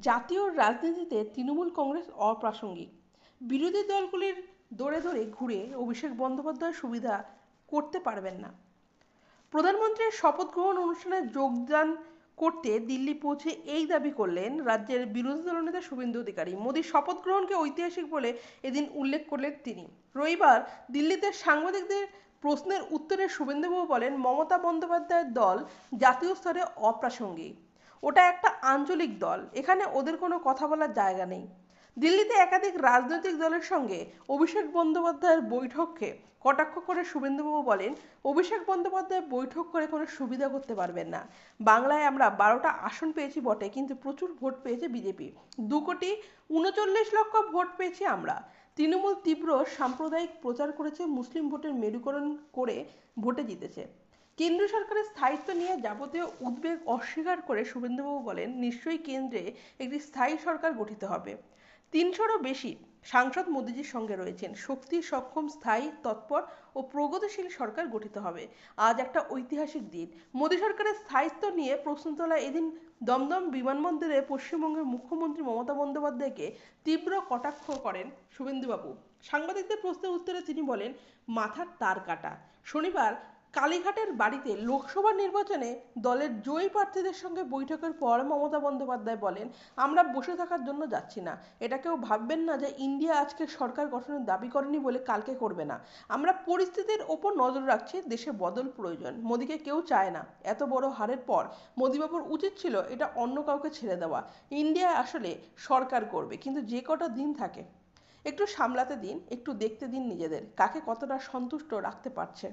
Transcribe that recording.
জাতীয় রাজনীতিতে তৃণমূল কংগ্রেস অপ্রাসঙ্গিক। বিরোধী দলগুলির দৌড়ে দৌড়ে ঘুরে অভিষেক বন্দ্যোপাধ্যায় সুবিধা করতে পারবেন না। প্রধানমন্ত্রীর শপথ গ্রহণ অনুষ্ঠানে যোগদান করতে দিল্লি পৌঁছে এই দাবি করলেন রাজ্যের বিরোধী দলনেতা শুভেন্দু অধিকারী। মোদীর শপথ গ্রহণকে ঐতিহাসিক বলে এদিন উল্লেখ করলেন তিনি। রবিবার দিল্লিতে সাংবাদিকদের প্রশ্নের উত্তরে শুভেন্দুবাবু বলেন, মমতা বন্দ্যোপাধ্যায়ের দল জাতীয় স্তরে অপ্রাসঙ্গিক। ওটা একটা আঞ্চলিক দল। এখানে ওদের কোনো কথা বলার জায়গা নেই। দিল্লিতে একাধিক রাজনৈতিক দলের সঙ্গে অভিষেক বন্দ্যোপাধ্যায়ের বৈঠককে কটাক্ষ করে শুভেন্দুবাবু বলেন, অভিষেক বন্দ্যোপাধ্যায় বৈঠক করে কোনো সুবিধা করতে পারবেন না। বাংলায় আমরা বারোটা আসন পেয়েছি বটে, কিন্তু প্রচুর ভোট পেয়েছে বিজেপি। দু কোটি উনচল্লিশ লক্ষ ভোট পেয়েছি আমরা। তৃণমূল তীব্র সাম্প্রদায়িক প্রচার করেছে, মুসলিম ভোটের মেরুকরণ করে ভোটে জিতেছে। কেন্দ্র সরকারের স্থায়িত্ব নিয়ে যাবতীয় উদ্বেগ অস্বীকার করে শুভেন্দুবাবু বলেন, নিশ্চয়ই কেন্দ্রে একটি স্থায়ী সরকার গঠিত হবে। তিনশোরও বেশি সাংসদ মোদীজির সঙ্গে রয়েছেন। শক্তি, সক্ষম, স্থায়ী, তৎপর ও প্রগতিশীল সরকার গঠিত হবে। আজ একটা ঐতিহাসিক দিন। মোদী সরকারের স্থায়িত্ব নিয়ে প্রশ্ন তোলা এদিন দমদম বিমানবন্দরে পশ্চিমবঙ্গের মুখ্যমন্ত্রী মমতা বন্দ্যোপাধ্যায়কে তীব্র কটাক্ষ করেন শুভেন্দুবাবু। সাংবাদিকদের প্রশ্নের উত্তরে তিনি বলেন, মাথার তার কাটা। শনিবার কালীঘাটের বাড়িতে লোকসভা নির্বাচনে দলের জয়ী প্রার্থীদের সঙ্গে বৈঠকের পর মমতা বন্দ্যোপাধ্যায় বলেন, আমরা বসে থাকার জন্য যাচ্ছি না। এটা কেউ ভাববেন না যে ইন্ডিয়া আজকে সরকার গঠনের দাবি করেনি বলে কালকে করবে না। আমরা পরিস্থিতির ওপর নজর রাখছি, দেশে বদল প্রয়োজন। মোদীকে কেউ চায় না। এত বড় হারের পর মোদীবাবুর উচিত ছিল এটা অন্য কাউকে ছেড়ে দেওয়া। ইন্ডিয়া আসলে সরকার করবে, কিন্তু যে কটা দিন থাকে। একটু সামলাতে দিন, একটু দেখতে দিন নিজেদের। কাকে কতটা সন্তুষ্ট রাখতে পারছে?